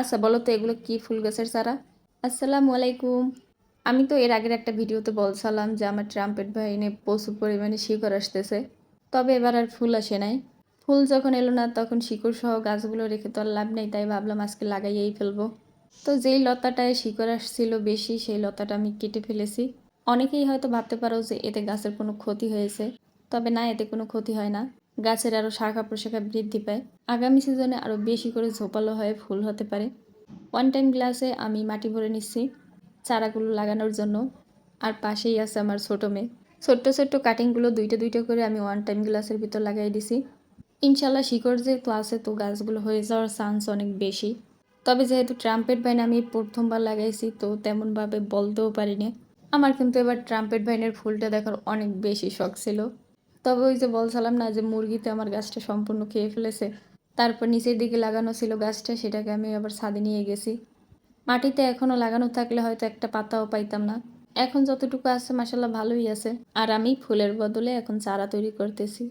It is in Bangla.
আচ্ছা বলো তো এগুলো কি ফুল গাছের চারা? আসসালামু আলাইকুম। আমি তো এর আগের একটা ভিডিওতে বলছিলাম যে আমার ট্রাম্পেট ভাইনে প্রচুর পরিমাণে শিকড় আসতেছে। তবে এবার আর ফুল আসে নাই। ফুল যখন এলো না, তখন শিকড় সহ গাছগুলো রেখে তো আর লাভ নেই, তাই ভাবলাম আজকে লাগাইয়েই ফেলব। তো যেই লতাটায় শিকড় আসছিল বেশি, সেই লতাটা আমি কেটে ফেলেছি। অনেকেই হয়তো ভাবতে পারো যে এতে গাছের কোনো ক্ষতি হয়েছে, তবে না, এতে কোনো ক্ষতি হয় না। গাছের আরও শাখা প্রশাখা বৃদ্ধি পায়। আগামী সিজনে আরও বেশি করে ঝোপালো হয়ে ফুল হতে পারে। ওয়ান টাইম গ্লাসে আমি মাটি ভরে নিচ্ছি, চারাগুলো লাগানোর জন্য। আর পাশেই আছে আমার ছোটো মেয়ে। ছোট্ট ছোট্ট কাটিংগুলো দুইটা দুইটা করে আমি ওয়ান টাইম গ্লাসের ভিতর লাগাই দিছি। ইনশাল্লাহ শিকড় যেহেতু আছে, তো গাছগুলো হয়ে যাওয়ার চান্স অনেক বেশি। তবে যেহেতু ট্রাম্পেট ভাইন আমি প্রথমবার লাগাইছি, তো তেমনভাবে বলতেও পারিনি। আমার কিন্তু এবার ট্রাম্পেট ভাইনের ফুলটা দেখার অনেক বেশি শখ ছিল। তবে ওই যে বলছিলাম না যে মুরগিতে আমার গাছটা সম্পূর্ণ খেয়ে ফেলেছে। তারপর নিচের দিকে লাগানো ছিল গাছটা, সেটাকে আমি আবার ছাদে নিয়ে গেছি। মাটিতে এখনও লাগানো থাকলে হয়তো একটা পাতাও পাইতাম না। এখন যতটুকু আছে মাসাল্লাহ ভালোই আছে। আর আমি ফুলের বদলে এখন চারা তৈরি করতেছি।